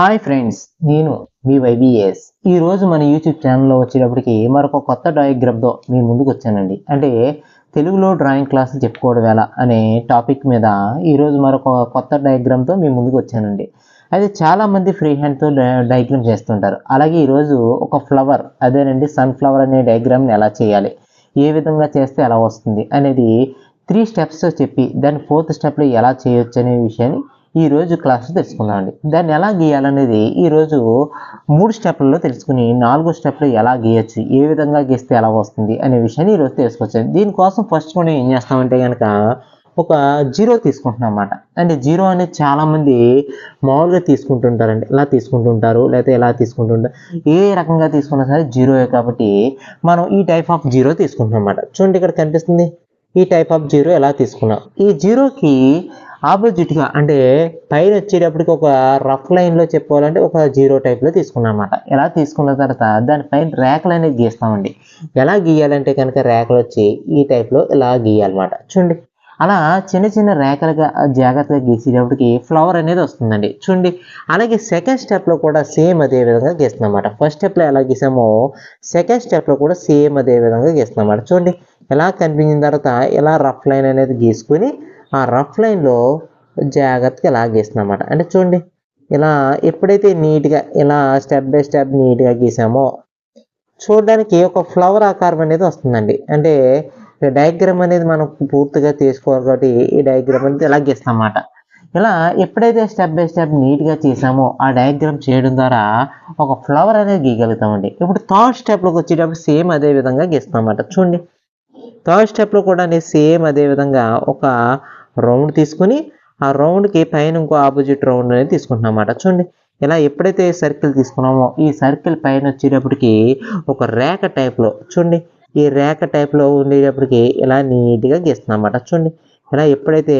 Hi friends నేను మీ YBS ఈ రోజు మన యూట్యూబ్ ఛానల్లో వచ్చేటప్పటికి మరొక కొత్త డయాగ్రామ్తో మీ ముందుకు వచ్చానండి. అంటే తెలుగులో డ్రాయింగ్ క్లాసులు చెప్పుకోవడం ఎలా అనే టాపిక్ మీద ఈరోజు మరొక కొత్త డయాగ్రామ్తో మీ ముందుకు వచ్చానండి. అయితే చాలామంది ఫ్రీ హ్యాండ్తో డయాగ్రామ్ చేస్తుంటారు. అలాగే ఈరోజు ఒక ఫ్లవర్ అదేనండి సన్ఫ్లవర్ అనే డయాగ్రామ్ని ఎలా చేయాలి ఏ విధంగా చేస్తే ఎలా వస్తుంది అనేది త్రీ స్టెప్స్ చెప్పి దాని ఫోర్త్ స్టెప్లో ఎలా చేయొచ్చు అనే విషయాన్ని ఈ రోజు క్లాస్లో తెలుసుకుందామండి దాన్ని ఎలా గీయాలనేది ఈరోజు మూడు స్టెప్లలో తెలుసుకుని నాలుగో స్టెప్లో ఎలా గీయచ్చు ఏ విధంగా గీస్తే ఎలా వస్తుంది అనే విషయాన్ని ఈరోజు తెలుసుకోవచ్చు దీనికోసం ఫస్ట్ మనం ఏం చేస్తామంటే కనుక ఒక జీరో తీసుకుంటున్నాం అన్నమాట. అంటే జీరో అనేది చాలామంది మామూలుగా తీసుకుంటుంటారండి. ఇలా తీసుకుంటుంటారు లేకపోతే ఎలా తీసుకుంటుంటారు ఏ రకంగా తీసుకున్నా సరే జీరోయే కాబట్టి మనం ఈ టైప్ ఆఫ్ జీరో తీసుకుంటున్నాం అన్నమాట. చూడండి ఇక్కడ కనిపిస్తుంది. ఈ టైప్ ఆఫ్ జీరో ఎలా తీసుకున్నాం? ఈ జీరోకి ఆపోజిట్గా అంటే పైన వచ్చేటప్పటికి ఒక రఫ్ లైన్లో చెప్పుకోవాలంటే ఒక జీరో టైప్లో తీసుకున్నాం అనమాట ఎలా తీసుకున్న తర్వాత దానిపైన రేఖలు అనేది గీస్తామండి. ఎలా గీయాలంటే కనుక రేఖలు వచ్చి ఈ టైప్లో ఇలా గీయాలన్నమాట. చూడండి. అలా చిన్న చిన్న రేఖలుగా జాగ్రత్తగా గీసేటప్పటికి ఫ్లవర్ అనేది వస్తుందండి. చూడండి. అలాగే సెకండ్ స్టెప్లో కూడా సేమ్ అదే విధంగా గీస్తున్నాం అన్నమాట ఫస్ట్ స్టెప్లో ఎలా గీసామో సెకండ్ స్టెప్లో కూడా సేమ్ అదే విధంగా గీస్తున్నాం అన్నమాట చూడండి. ఎలా కనిపించిన తర్వాత ఇలా రఫ్ లైన్ అనేది గీసుకొని ఆ రఫ్ లైన్లో జాగ్రత్తగా ఇలా గీస్తున్నాం అన్నమాట అంటే చూడండి ఇలా ఎప్పుడైతే నీట్గా ఇలా స్టెప్ బై స్టెప్ నీట్గా గీసామో చూడడానికి ఒక ఫ్లవర్ ఆకారం అనేది వస్తుందండి. అంటే డయాగ్రామ్ అనేది మనం పూర్తిగా తీసుకోవాలి కాబట్టి ఈ డయాగ్రామ్ అనేది ఇలా గీస్తాం అన్నమాట ఇలా ఎప్పుడైతే స్టెప్ బై స్టెప్ నీట్గా చేసామో ఆ డయాగ్రామ్ చేయడం ద్వారా ఒక ఫ్లవర్ అనేది గీయగలుగుతామండి. ఇప్పుడు థర్డ్ స్టెప్లోకి వచ్చేటప్పుడు సేమ్ అదే విధంగా గీస్తాం అన్నమాట చూడండి థర్డ్ స్టెప్లో కూడా సేమ్ అదే విధంగా ఒక రౌండ్ తీసుకొని ఆ రౌండ్కి పైన ఇంకో ఆపోజిట్ రౌండ్ అనేది తీసుకుంటున్నాం అన్నమాట చూడండి ఇలా ఎప్పుడైతే సర్కిల్ తీసుకున్నామో ఈ సర్కిల్ పైన వచ్చేటప్పటికి ఒక రేఖ టైప్లో చూడండి ఈ రేఖ టైప్లో ఉండేటప్పటికి ఇలా నీట్గా గీస్తున్నాం అన్నమాట చూడండి ఇలా ఎప్పుడైతే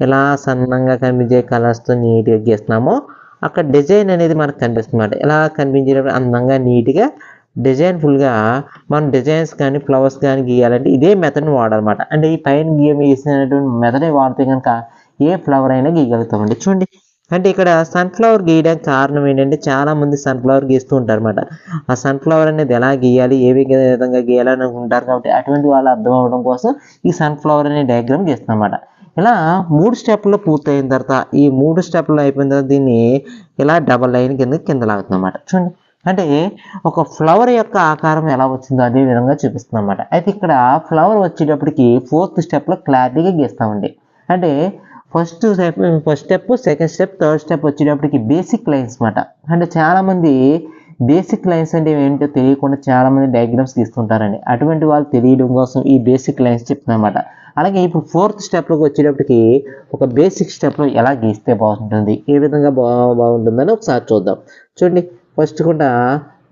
ఇలా సన్నంగా కనిపించే కలర్స్తో నీట్గా గీస్తున్నామో అక్కడ డిజైన్ అనేది మనకు కనిపిస్తుంది అన్నమాట ఇలా కనిపించేటప్పుడు అందంగా నీట్గా డిజైన్ ఫుల్గా మనం డిజైన్స్ కానీ ఫ్లవర్స్ కానీ గీయాలంటే ఇదే మెథడ్ని వాడాలన్నమాట అంటే ఈ పైన గీయ గీసినటువంటి మెథడే వాడితే కనుక ఏ ఫ్లవర్ అయినా గీయగలుగుతామండి. చూడండి. అంటే ఇక్కడ సన్ఫ్లవర్ గీయడానికి కారణం ఏంటంటే చాలా మంది సన్ఫ్లవర్ గీస్తూ ఉంటారు అనమాట ఆ సన్ఫ్లవర్ అనేది ఎలా గీయాలి ఏ విధంగా గీయాలని అనుకుంటారు కాబట్టి అటువంటి వాళ్ళు అర్థం అవ్వడం కోసం ఈ సన్ఫ్లవర్ అనే డయాగ్రామ్ గీస్తాం అన్నమాట ఇలా మూడు స్టెప్లో పూర్తయిన తర్వాత ఈ మూడు స్టెప్లో అయిపోయిన తర్వాత దీన్ని ఇలా డబల్ లైన్ కింద కింద లాగుతుంది అన్నమాట చూడండి. అంటే ఒక ఫ్లవర్ యొక్క ఆకారం ఎలా వచ్చిందో అదే విధంగా చూపిస్తుంది అనమాట అయితే ఇక్కడ ఫ్లవర్ వచ్చేటప్పటికి ఫోర్త్ స్టెప్లో క్లారిటీగా గీస్తామండి. అంటే first step first step second step third step వచ్చేటప్పటికి బేసిక్ లైన్స్ అనమాట అంటే చాలామంది బేసిక్ లైన్స్ అంటే ఏంటో తెలియకుండా చాలామంది డయాగ్రామ్స్ గీస్తుంటారండి. అటువంటి వాళ్ళు తెలియడం కోసం ఈ బేసిక్ లైన్స్ చెప్తున్నమాట అలాగే ఇప్పుడు ఫోర్త్ స్టెప్లోకి వచ్చేటప్పటికి ఒక బేసిక్ స్టెప్లో ఎలా గీస్తే బాగుంటుంది? ఏ విధంగా బా బాగుంటుందని ఒకసారి చూద్దాం. చూడండి. ఫస్ట్ కూడా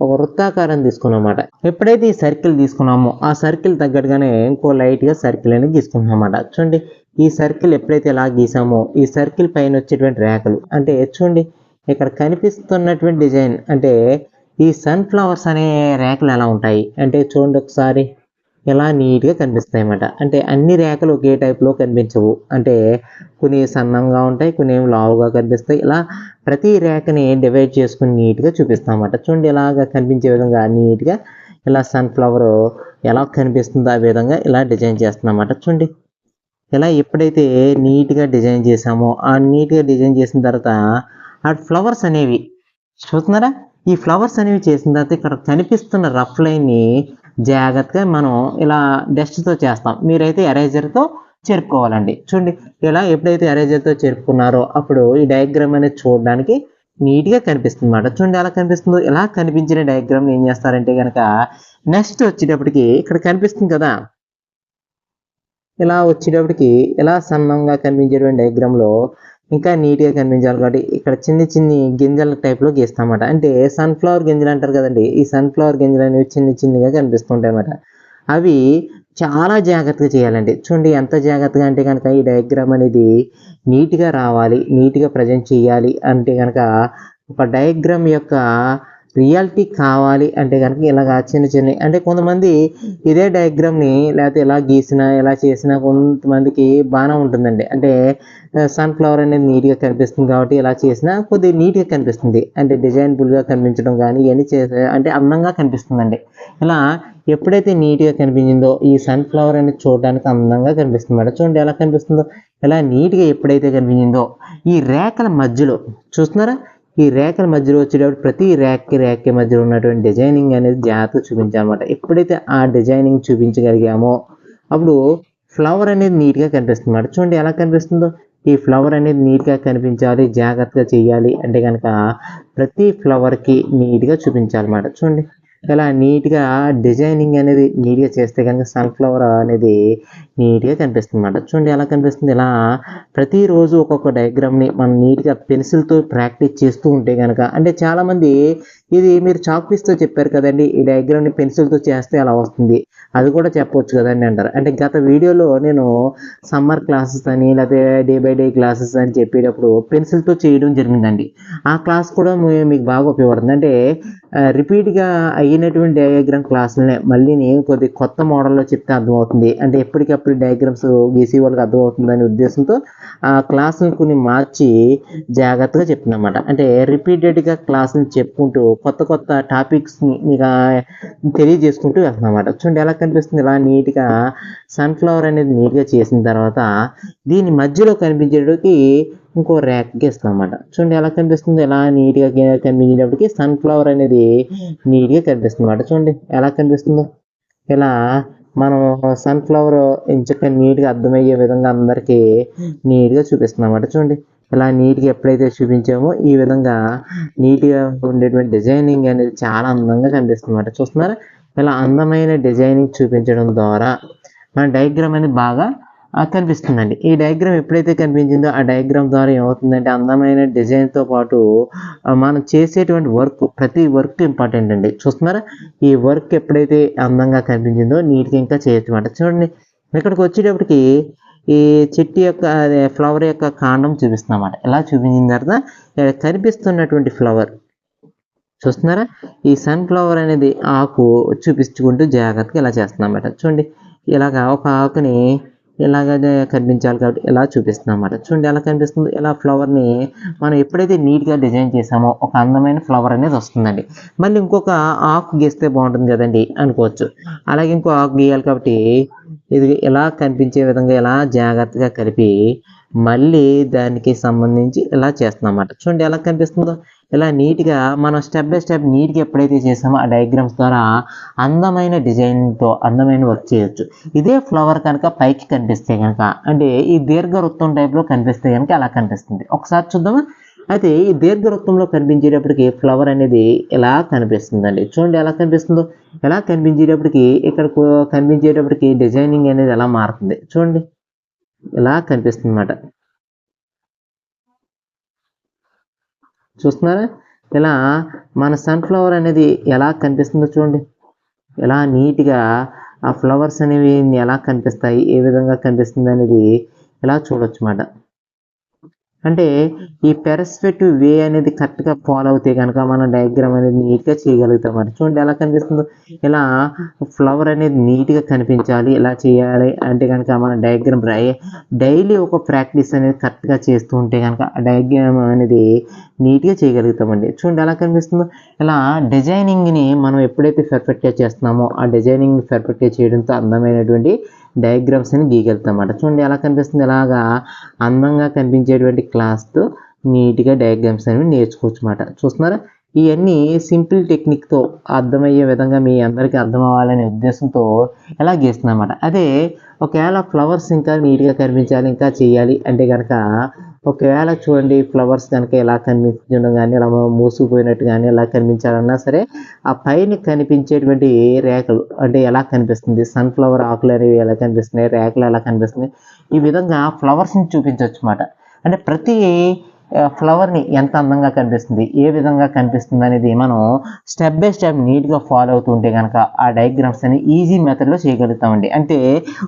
ఒక వృత్తాకారం తీసుకున్నమాట ఎప్పుడైతే ఈ సర్కిల్ తీసుకున్నామో ఆ సర్కిల్ తగ్గట్టుగానే ఇంకో లైట్గా సర్కిల్ అనేది తీసుకుంటున్నాం చూడండి ఈ సర్కిల్ ఎప్పుడైతే ఎలా గీసామో ఈ సర్కిల్ పైన వచ్చేటువంటి రేఖలు. అంటే చూడండి ఇక్కడ కనిపిస్తున్నటువంటి డిజైన్ అంటే ఈ సన్ఫ్లవర్స్ అనే రేఖలు ఎలా ఉంటాయి? అంటే చూడండి ఒకసారి. ఇలా నీట్గా కనిపిస్తాయి అన్నమాట అంటే అన్ని రేఖలు ఒకే టైప్లో కనిపించవు. అంటే కొన్ని సన్నంగా ఉంటాయి కొన్ని ఏమి లావుగా కనిపిస్తాయి. ఇలా ప్రతి రేఖని డివైడ్ చేసుకుని నీట్గా చూపిస్తాం అన్నమాట చూడండి ఇలాగా కనిపించే విధంగా నీట్గా ఇలా సన్ఫ్లవర్ ఎలా కనిపిస్తుందో ఆ విధంగా ఇలా డిజైన్ చేస్తున్నాం అన్నమాట చూడండి. ఇలా ఎప్పుడైతే నీట్గా డిజైన్ చేసామో ఆ నీట్గా డిజైన్ చేసిన తర్వాత ఆ ఫ్లవర్స్ అనేవి చూస్తున్నారా? ఈ ఫ్లవర్స్ అనేవి చేసిన తర్వాత ఇక్కడ కనిపిస్తున్న రఫ్ లైన్ని జాగ్రత్తగా మనం ఇలా డస్ట్తో చేస్తాం. మీరైతే ఎరేజర్తో చెరుపుకోవాలండి. చూడండి ఇలా ఎప్పుడైతే ఎరేజర్తో చెరుపుకున్నారో అప్పుడు ఈ డయాగ్రామ్ అనేది చూడడానికి నీట్గా కనిపిస్తుంది అన్నమాట చూడండి ఎలా కనిపిస్తుందో ఇలా కనిపించిన డయాగ్రామ్ ఏం చేస్తారంటే కనుక నెక్స్ట్ వచ్చేటప్పటికి ఇక్కడ కనిపిస్తుంది కదా. ఇలా వచ్చేటప్పటికి ఇలా సన్నంగా కనిపించేటువంటి డయాగ్రామ్లో ఇంకా నీట్గా కనిపించాలి కాబట్టి ఇక్కడ చిన్ని చిన్ని గింజల టైప్లో గీస్తామన్నమాట. అంటే సన్ఫ్లవర్ గింజలు అంటారు కదండి ఈ సన్ఫ్లవర్ గింజలు అనేవి చిన్ని చిన్నగా కనిపిస్తుంటాయన్నమాట అవి చాలా జాగ్రత్తగా చేయాలండి. చూడండి ఎంత జాగ్రత్తగా అంటే కనుక ఈ డయాగ్రామ్ అనేది నీట్గా రావాలి నీట్గా ప్రజెంట్ చేయాలి అంటే కనుక ఒక డయాగ్రామ్ యొక్క రియాలిటీ కావాలి అంటే కనుక ఇలాగ చిన్న చిన్న అంటే కొంతమంది ఇదే డయాగ్రామ్ని లేకపోతే ఎలా గీసినా ఎలా చేసినా కొంతమందికి బాగానే ఉంటుందండి. అంటే సన్ఫ్లవర్ అనేది నీట్గా కనిపిస్తుంది కాబట్టి ఇలా చేసినా కొద్దిగా నీట్గా కనిపిస్తుంది. అంటే డిజైన్ఫుల్గా కనిపించడం కానీ ఇవన్నీ చేసే అంటే అందంగా కనిపిస్తుందండి. ఇలా ఎప్పుడైతే నీట్గా కనిపించిందో ఈ సన్ఫ్లవర్ అనేది చూడడానికి అందంగా కనిపిస్తుంది మేడం. చూడండి ఎలా కనిపిస్తుందో ఇలా నీట్గా ఎప్పుడైతే కనిపించిందో ఈ రేఖల మధ్యలో చూస్తున్నారా? ఈ రేఖల మధ్యలో వచ్చేటప్పుడు ప్రతి ర్యాక్కి ర్యాక్కి మధ్యలో ఉన్నటువంటి డిజైనింగ్ అనేది జాగ్రత్తగా చూపించాలన్నమాట. ఎప్పుడైతే ఆ డిజైనింగ్ చూపించగలిగామో అప్పుడు ఫ్లవర్ అనేది నీట్గా కనిపిస్తుంది అన్నమాట చూడండి ఎలా కనిపిస్తుందో. ఈ ఫ్లవర్ అనేది నీట్గా కనిపించాలి జాగ్రత్తగా చేయాలి అంటే కనుక ప్రతి ఫ్లవర్కి నీట్గా చూపించాలన్నమాట. చూడండి. ఇలా నీట్గా డిజైనింగ్ అనేది నీట్గా చేస్తే కనుక సన్ఫ్లవర్ అనేది నీట్గా కనిపిస్తుంది అన్నమాట చూడండి ఎలా కనిపిస్తుంది. ఇలా ప్రతిరోజు ఒక్కొక్క డయాగ్రామ్ని మనం నీట్గా పెన్సిల్తో ప్రాక్టీస్ చేస్తూ ఉంటే కనుక అంటే చాలామంది ఇది మీరు చాక్ పీస్తో చెప్పారు కదండి ఈ డయాగ్రామ్ని పెన్సిల్తో చేస్తే అలా వస్తుంది. అది కూడా చెప్పవచ్చు కదండి అంటారు. అంటే గత వీడియోలో నేను సమ్మర్ క్లాసెస్ అని లేకపోతే డే బై డే క్లాసెస్ అని చెప్పేటప్పుడు పెన్సిల్తో చేయడం జరిగిందండి. ఆ క్లాస్ కూడా మీకు బాగా ఉపయోగపడుతుంది. అంటే రిపీట్గా అయినటువంటి డయాగ్రామ్ క్లాసులనే మళ్ళీ నేను కొద్ది కొత్త మోడల్లో చెప్తే అర్థమవుతుంది. అంటే ఎప్పటికప్పుడు డయాగ్రామ్స్ గీసే వాళ్ళకి అర్థమవుతుంది అనే ఉద్దేశంతో ఆ క్లాసుని కొన్ని మార్చి జాగ్రత్తగా చెప్తుందన్నమాట అంటే రిపీటెడ్గా క్లాసుని చెప్పుకుంటూ కొత్త కొత్త టాపిక్స్ని మీకు తెలియజేసుకుంటూ తెలియజేసుకుంటూ వెళ్తున్నమాట చూడండి ఎలా కనిపిస్తుంది. ఇలా నీట్గా సన్ఫ్లవర్ అనేది నీట్గా చేసిన తర్వాత దీని మధ్యలో కనిపించేటప్పటికి ఇంకో ర్యాక్ ఇస్తాం అన్నమాట చూడండి ఎలా కనిపిస్తుంది. ఎలా నీట్గా కనిపించేటప్పటికి సన్ఫ్లవర్ అనేది నీట్గా కనిపిస్తుంది అన్నమాట చూడండి ఎలా కనిపిస్తుందో. ఇలా మనం సన్ఫ్లవర్ ఎంచక్క నీట్గా అర్థమయ్యే విధంగా అందరికీ నీట్గా చూపిస్తున్నాం అన్నమాట చూడండి ఇలా నీట్గా ఎప్పుడైతే చూపించామో ఈ విధంగా నీట్గా ఉండేటువంటి డిజైనింగ్ అనేది చాలా అందంగా కనిపిస్తుంది అన్నమాట చూస్తున్నారా? ఇలా అందమైన డిజైనింగ్ చూపించడం ద్వారా మన డయాగ్రామ్ అనేది బాగా కనిపిస్తుందండి. ఈ డయాగ్రామ్ ఎప్పుడైతే కనిపించిందో ఆ డయాగ్రామ్ ద్వారా ఏమవుతుందంటే అందమైన డిజైన్తో పాటు మనం చేసేటువంటి వర్క్ ప్రతి వర్క్ ఇంపార్టెంట్ అండి. చూస్తున్నారా? ఈ వర్క్ ఎప్పుడైతే అందంగా కనిపించిందో నీట్గా ఇంకా చేయొచ్చు అన్నమాట. చూడండి ఇక్కడికి వచ్చేటప్పటికి ఈ చెట్టు యొక్క అదే ఫ్లవర్ యొక్క కాండం చూపిస్తున్నమాట ఎలా చూపించిన తర్వాత ఇక్కడ కనిపిస్తున్నటువంటి ఫ్లవర్ చూస్తున్నారా? ఈ సన్ఫ్లవర్ అనేది ఆకు చూపించుకుంటూ జాగ్రత్తగా ఇలా చేస్తున్నామన్నమాట చూడండి ఇలాగా ఒక ఆకుని ఇలాగ కనిపించాలి కాబట్టి ఇలా చూపిస్తున్నాం అన్నమాట చూడండి ఎలా కనిపిస్తుంది? ఇలా ఫ్లవర్ని మనం ఎప్పుడైతే నీట్గా డిజైన్ చేసామో ఒక అందమైన ఫ్లవర్ అనేది వస్తుందండి. మళ్ళీ ఇంకొక ఆకు గీస్తే బాగుంటుంది కదండి అనుకోవచ్చు. అలాగే ఇంకో ఆకు గీయాలి కాబట్టి ఇది ఇలా కనిపించే విధంగా ఇలా జాగ్రత్తగా కలిపి మళ్ళీ దానికి సంబంధించి ఇలా చేస్తున్నాం అన్నమాట చూడండి ఎలా కనిపిస్తుందో. ఇలా నీట్గా మనం స్టెప్ బై స్టెప్ నీట్గా ఎప్పుడైతే చేసామో ఆ డయాగ్రామ్స్ ద్వారా అందమైన డిజైన్తో అందమైన వర్క్ చేయొచ్చు. ఇదే ఫ్లవర్ కనుక పైకి కనిపిస్తే కనుక అంటే ఈ దీర్ఘ వృత్తం టైప్లో కనిపిస్తే కనుక అలా కనిపిస్తుంది. ఒకసారి చూద్దామా? అయితే ఈ దీర్ఘవృత్తంలో కనిపించేటప్పటికి ఫ్లవర్ అనేది ఎలా కనిపిస్తుందండి? చూడండి ఎలా కనిపిస్తుందో. ఎలా కనిపించేటప్పటికి ఇక్కడ కనిపించేటప్పటికి డిజైనింగ్ అనేది ఎలా మారుతుంది? చూడండి. ఇలా కనిపిస్తుంది అన్నమాట చూస్తున్నారా? ఇలా మన సన్ఫ్లవర్ అనేది ఎలా కనిపిస్తుందో చూడండి. ఎలా నీట్గా ఆ ఫ్లవర్స్ అనేవి ఎలా కనిపిస్తాయి? ఏ విధంగా కనిపిస్తుంది అనేది ఇలా చూడొచ్చు అన్నమాట అంటే ఈ పెరస్పెక్టివ్ వే అనేది కరెక్ట్గా ఫాలో అవుతే కనుక మనం డయాగ్రామ్ అనేది నీట్గా చేయగలుగుతాం అన్నమాట చూడండి ఎలా కనిపిస్తుందో. ఇలా ఫ్లవర్ అనేది నీట్గా కనిపించాలి. ఇలా చేయాలి అంటే కనుక మన డయాగ్రామ్ డైలీ ఒక ప్రాక్టీస్ అనేది కరెక్ట్గా చేస్తూ ఉంటే కనుక ఆ డయాగ్రామ్ అనేది నీట్గా చేయగలుగుతామండి చూడండి ఎలా కనిపిస్తుందో. ఇలా డిజైనింగ్ని మనం ఎప్పుడైతే పర్ఫెక్ట్గా చేస్తున్నామో ఆ డిజైనింగ్ పర్ఫెక్ట్గా చేయడంతో అందమైనటువంటి డయాగ్రామ్స్ని గీయగలుగుతామన్నమాట. చూడండి ఎలా కనిపిస్తుంది. ఇలాగా అందంగా కనిపించేటువంటి క్లాస్తో నీట్గా డయాగ్రామ్స్ అనేవి నేర్చుకోవచ్చు అన్నమాట చూస్తున్నారా? ఇవన్నీ సింపుల్ టెక్నిక్తో అర్థమయ్యే విధంగా మీ అందరికీ అర్థం అవ్వాలనే ఉద్దేశంతో ఎలా గీస్తున్నామన్నమాట. అదే ఒకవేళ ఫ్లవర్స్ ఇంకా నీట్గా కనిపించాలి ఇంకా చేయాలి అంటే కనుక ఒకవేళ చూడండి ఫ్లవర్స్ కనుక ఎలా కనిపించడం కానీ ఇలా మూసుకుపోయినట్టు కానీ ఎలా కనిపించాలన్నా సరే ఆ పైన కనిపించేటువంటి రేఖలు అంటే ఎలా కనిపిస్తుంది? సన్ఫ్లవర్ ఆకులు అనేవి ఎలా కనిపిస్తున్నాయి? రేఖలు ఎలా కనిపిస్తున్నాయి? ఈ విధంగా ఫ్లవర్స్ని చూపించవచ్చు అన్నమాట. అంటే ప్రతి ఫ్లవర్ని ఎంత అందంగా కనిపిస్తుంది ఏ విధంగా కనిపిస్తుంది అనేది మనం స్టెప్ బై స్టెప్ నీట్గా ఫాలో అవుతుంటే కనుక ఆ డయాగ్రామ్స్ అని ఈజీ మెథడ్లో చేయగలుగుతామండి. అంటే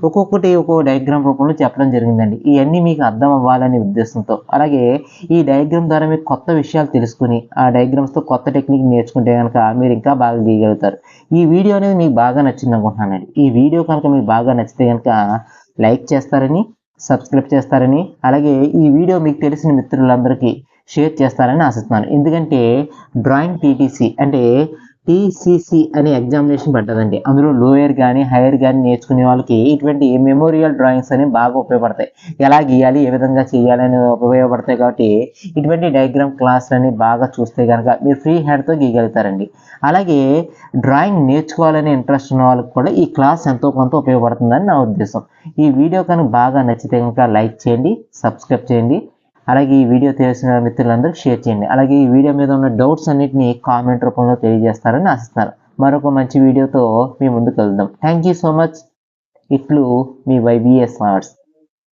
ఒక్కొక్కటి ఒక్కొక్క డయాగ్రామ్ రూపంలో చెప్పడం జరిగిందండి. ఇవన్నీ మీకు అర్థం అవ్వాలనే ఉద్దేశంతో. అలాగే ఈ డయాగ్రామ్ ద్వారా మీకు కొత్త విషయాలు తెలుసుకుని ఆ డయాగ్రామ్స్తో కొత్త టెక్నిక్ నేర్చుకుంటే కనుక మీరు ఇంకా బాగా గీయగలుగుతారు. ఈ వీడియో అనేది మీకు బాగా నచ్చింది అనుకుంటున్నానండి ఈ వీడియో కనుక మీకు బాగా నచ్చితే కనుక లైక్ చేస్తారని సబ్స్క్రైబ్ చేస్తారని అలాగే ఈ వీడియో మీకు తెలిసిన మిత్రులందరికీ షేర్ చేస్తారని ఆశిస్తున్నాను. ఎందుకంటే డ్రాయింగ్ టీటీసీ అంటే టీసీసీ అనే ఎగ్జామినేషన్ పడ్డదండి. అందులో లోయర్ కానీ హైయర్ కానీ నేర్చుకునే వాళ్ళకి ఇటువంటి మెమోరియల్ డ్రాయింగ్స్ అనేవి బాగా ఉపయోగపడతాయి. ఎలా గీయాలి ఏ విధంగా చేయాలి అని ఉపయోగపడతాయి కాబట్టి ఇటువంటి డయాగ్రామ్ క్లాసులని బాగా చూస్తే కనుక మీరు ఫ్రీ హ్యాండ్తో గీయగలుగుతారండి. అలాగే డ్రాయింగ్ నేర్చుకోవాలనే ఇంట్రెస్ట్ ఉన్న వాళ్ళకి కూడా ఈ క్లాస్ ఎంతో కొంత ఉపయోగపడుతుందని నా ఉద్దేశం. ఈ వీడియో కనుక బాగా నచ్చితే కనుక లైక్ చేయండి సబ్స్క్రైబ్ చేయండి. అలాగే ఈ వీడియో తెలిసిన మిత్రులందరికీ షేర్ చేయండి. అలాగే ఈ వీడియో మీద ఉన్న డౌట్స్ అన్నింటినీ కామెంట్ రూపంలో తెలియజేస్తారని ఆశిస్తున్నారు మరొక మంచి వీడియోతో మీ ముందుకు వెళ్దాం. థ్యాంక్ యూ సో మచ్ ఇట్లు మీ వైబిఎస్ ఆర్ట్స్